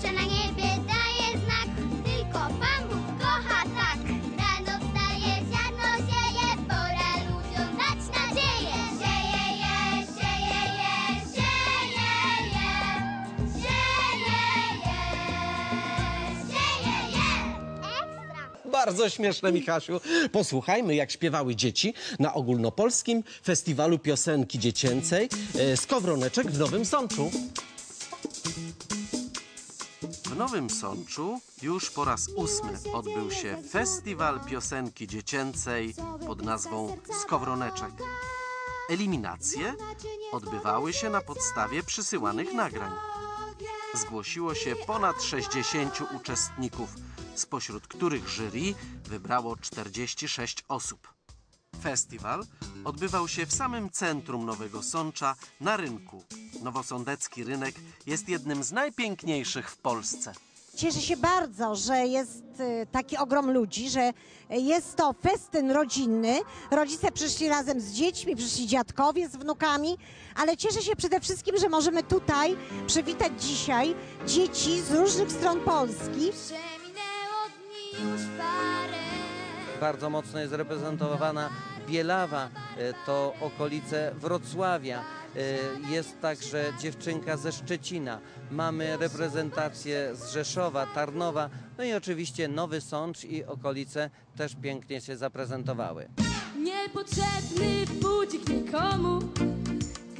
Słońce na niebie daje znak, tylko Pan Bóg kocha tak. Rano wstaje, ziarno sieje, pora ludziom dać nadzieję. Sieje je, sieje je, sieje je, sieje je, sieje je. Ekstra! Bardzo śmieszne, Michasiu. Posłuchajmy, jak śpiewały dzieci na ogólnopolskim festiwalu piosenki dziecięcej e, Skowroneczek w Nowym Sączu. W Nowym Sączu już po raz ósmy odbył się Festiwal Piosenki Dziecięcej pod nazwą Skowroneczek. Eliminacje odbywały się na podstawie przysyłanych nagrań. Zgłosiło się ponad 60 uczestników, spośród których jury wybrało 46 osób. Festiwal odbywał się w samym centrum Nowego Sącza na rynku. Nowosądecki rynek jest jednym z najpiękniejszych w Polsce. Cieszę się bardzo, że jest y, taki ogrom ludzi, że jest to festyn rodzinny. Rodzice przyszli razem z dziećmi, przyszli dziadkowie z wnukami, ale cieszę się przede wszystkim, że możemy tutaj przywitać dzisiaj dzieci z różnych stron Polski. Przeminęło dni już parę. Bardzo mocno jest reprezentowana Bielawa, e, to okolice Wrocławia. E, Jest także dziewczynka ze Szczecina. Mamy reprezentację z Rzeszowa, Tarnowa, no i oczywiście Nowy Sącz i okolice też pięknie się zaprezentowały. Niepotrzebny budzik nikomu,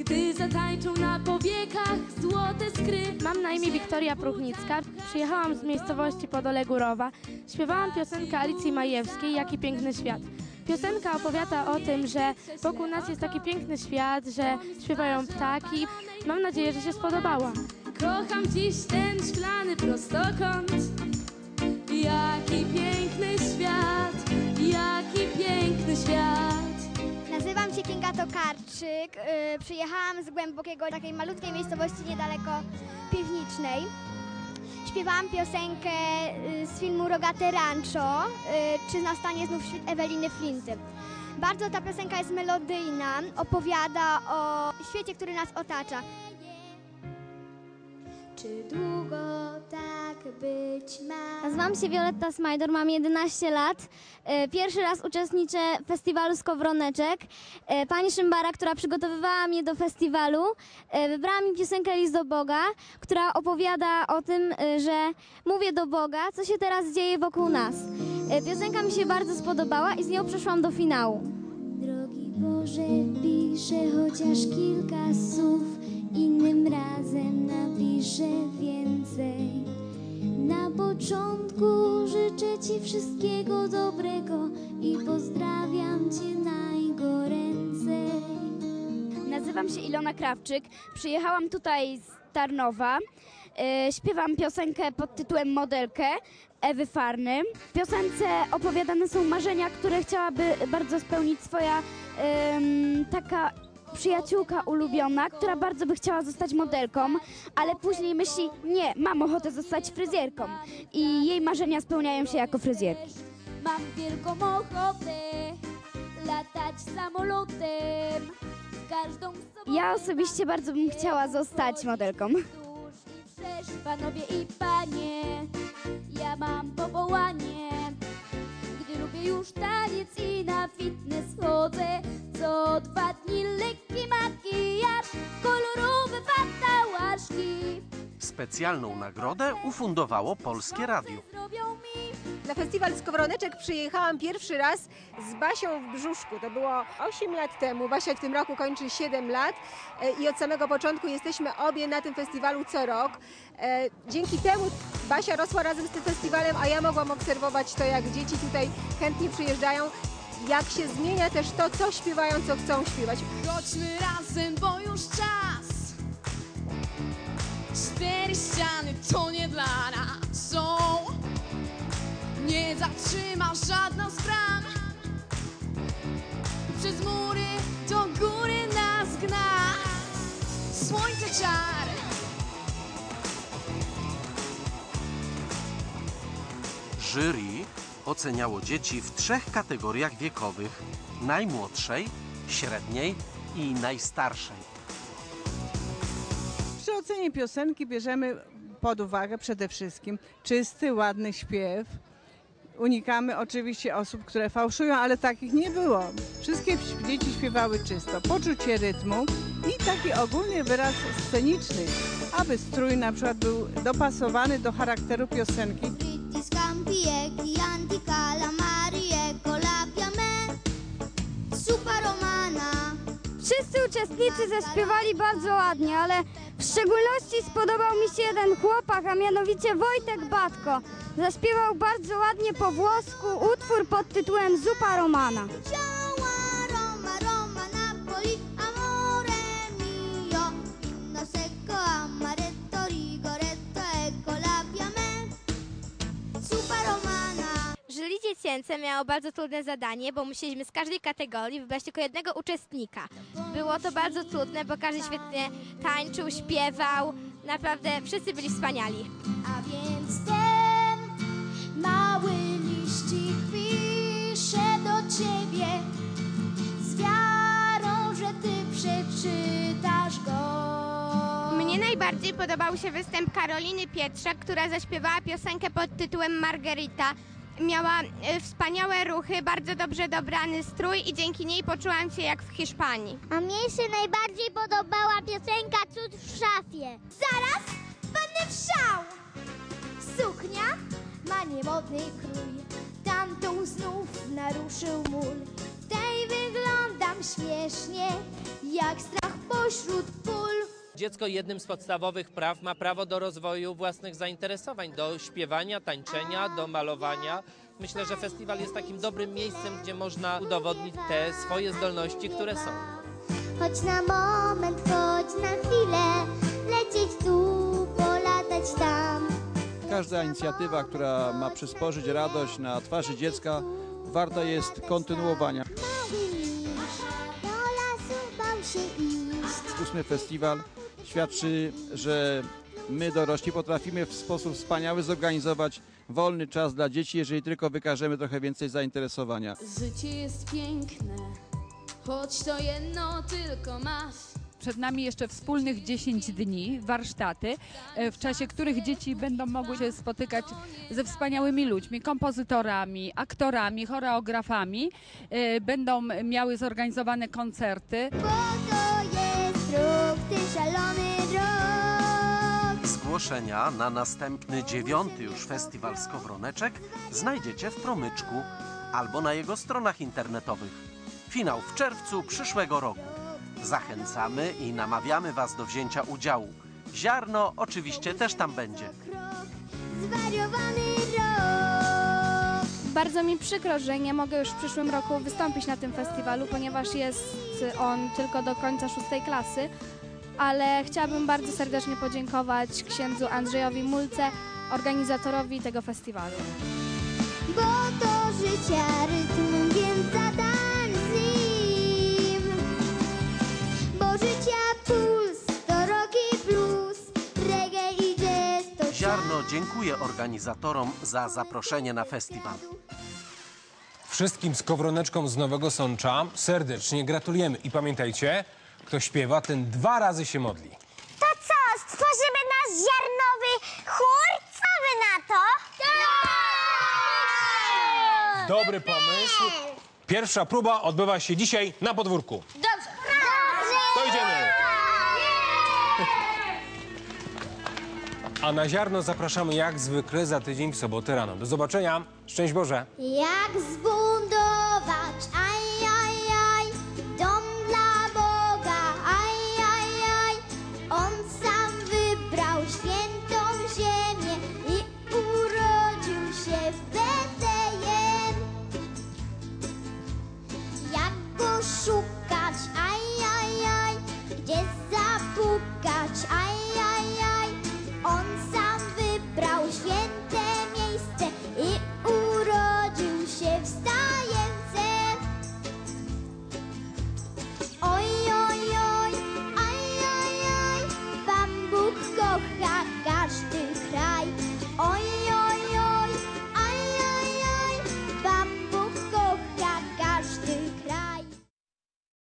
gdy zatańczą na powiekach złote skry. Mam na imię Wiktoria Pruchnicka. Przyjechałam z miejscowości Podole Górowa. Śpiewałam piosenkę Alicji Majewskiej Jaki piękny świat. Piosenka opowiada o tym, że wokół nas jest taki piękny świat, że śpiewają ptaki. Mam nadzieję, że się spodobała. Kocham dziś ten szklany prostokąt. Jaki piękny świat, Tokarczyk. Yy, przyjechałam z głębokiego, takiej malutkiej miejscowości niedaleko Piwnicznej. Śpiewałam piosenkę y, z filmu Rogate Rancho, y, czy nastanie znów świt Eweliny Flinty. Bardzo ta piosenka jest melodyjna, opowiada o świecie, który nas otacza. Czy długo tak być ma? Nazywam się Violetta Smajdor, mam 11 lat. E, Pierwszy raz uczestniczę w festiwalu Skowroneczek. E, Pani Szymbara, która przygotowywała mnie do festiwalu, e, wybrała mi piosenkę List do Boga, która opowiada o tym, że mówię do Boga, co się teraz dzieje wokół nas. Piosenka mi się bardzo spodobała i z nią przeszłam do finału. Drogi Boże, piszę chociaż kilka słów, innym razem napiszę więcej. Na początku życzę Ci wszystkiego dobrego i pozdrawiam Cię najgoręcej. Nazywam się Ilona Krawczyk. Przyjechałam tutaj z Tarnowa. E, Śpiewam piosenkę pod tytułem Modelkę Ewy Farny. W piosence opowiadane są marzenia, które chciałaby bardzo spełnić swoja taka przyjaciółka ulubiona, która bardzo by chciała zostać modelką, ale później myśli, nie, mam ochotę zostać fryzjerką. I jej marzenia spełniają się jako fryzjerki. Mam wielką ochotę latać samolotem. Każdą Ja osobiście bardzo bym chciała zostać modelką. Panowie i panie, ja mam powołanie. Już taniec i na fitness chodzę, co dwa dni lekki makijaż, kolorowe fatałaszki. Specjalną nagrodę ufundowało Polskie Radio. Zrobią mi Na festiwal Skowroneczek przyjechałam pierwszy raz z Basią w brzuszku. To było 8 lat temu. Basia w tym roku kończy 7 lat e, i od samego początku jesteśmy obie na tym festiwalu co rok. E, Dzięki temu Basia rosła razem z tym festiwalem, a ja mogłam obserwować to, jak dzieci tutaj chętnie przyjeżdżają, jak się zmienia też to, co śpiewają, co chcą śpiewać. Chodźmy razem, bo już czas. Cztery ściany to nie dla nas. Nie zatrzyma żadna z bram. Przez mury do góry nas gna. Słońce czar. Jury oceniało dzieci w trzech kategoriach wiekowych: najmłodszej, średniej i najstarszej. Przy ocenie piosenki bierzemy pod uwagę przede wszystkim czysty, ładny śpiew. Unikamy oczywiście osób, które fałszują, ale takich nie było. Wszystkie dzieci śpiewały czysto. Poczucie rytmu i taki ogólny wyraz sceniczny, aby strój na przykład był dopasowany do charakteru piosenki. Chianti, Wszyscy uczestnicy zaśpiewali bardzo ładnie, ale w szczególności spodobał mi się jeden chłopak, a mianowicie Wojtek Batko. Zaśpiewał bardzo ładnie po włosku utwór pod tytułem Zupa Romana. Dziecięce miało bardzo trudne zadanie, bo musieliśmy z każdej kategorii wybrać tylko jednego uczestnika. Było to bardzo trudne, bo każdy świetnie tańczył, śpiewał. Naprawdę wszyscy byli wspaniali. A więc ten mały liścik pisze do ciebie z wiarą, że ty przeczytasz go. Mnie najbardziej podobał się występ Karoliny Pietrzak, która zaśpiewała piosenkę pod tytułem Margarita. Miała e, wspaniałe ruchy, bardzo dobrze dobrany strój i dzięki niej poczułam się jak w Hiszpanii. A mnie się najbardziej podobała piosenka Cud w szafie. Zaraz wpadnę w szał! Suknia ma niemodny krój, tamtą znów naruszył mól. Tej wyglądam śmiesznie, jak strach pośród pól. Dziecko jednym z podstawowych praw ma prawo do rozwoju własnych zainteresowań, do śpiewania, tańczenia, do malowania. Myślę, że festiwal jest takim dobrym miejscem, gdzie można udowodnić te swoje zdolności, które są. Choć na moment, choć na chwilę, lecieć tu, polatać tam. Każda inicjatywa, która ma przysporzyć radość na twarzy dziecka, warta jest kontynuowania. Ósmy festiwal świadczy, że my dorośli potrafimy w sposób wspaniały zorganizować wolny czas dla dzieci, jeżeli tylko wykażemy trochę więcej zainteresowania. Życie jest piękne, choć to jedno tylko masz. Przed nami jeszcze wspólnych 10 dni, warsztaty, e, w czasie których dzieci będą mogły się spotykać ze wspaniałymi ludźmi, kompozytorami, aktorami, choreografami. E, Będą miały zorganizowane koncerty. Na następny dziewiąty już festiwal Skowroneczek znajdziecie w Promyczku albo na jego stronach internetowych. Finał w czerwcu przyszłego roku. Zachęcamy i namawiamy Was do wzięcia udziału. Ziarno oczywiście też tam będzie. Zwariowany rok. Bardzo mi przykro, że nie mogę już w przyszłym roku wystąpić na tym festiwalu, ponieważ jest on tylko do końca szóstej klasy, ale chciałabym bardzo serdecznie podziękować księdzu Andrzejowi Mulce, organizatorowi tego festiwalu. Bo to życia rytm, więc zatań z nim. Bo życia puls to rock i blues, reggae i jazz to Ziarno dziękuję organizatorom za zaproszenie na festiwal. Wszystkim skowroneczkom z Nowego Sącza serdecznie gratulujemy. I pamiętajcie, kto śpiewa, ten dwa razy się modli. To co, stworzymy nasz ziarnowy chór? Co wy na to? Dobry pomysł. Pierwsza próba odbywa się dzisiaj na podwórku. Dobrze. To idziemy. A na ziarno zapraszamy jak zwykle za tydzień w sobotę rano. Do zobaczenia. Szczęść Boże. Jak zbuntować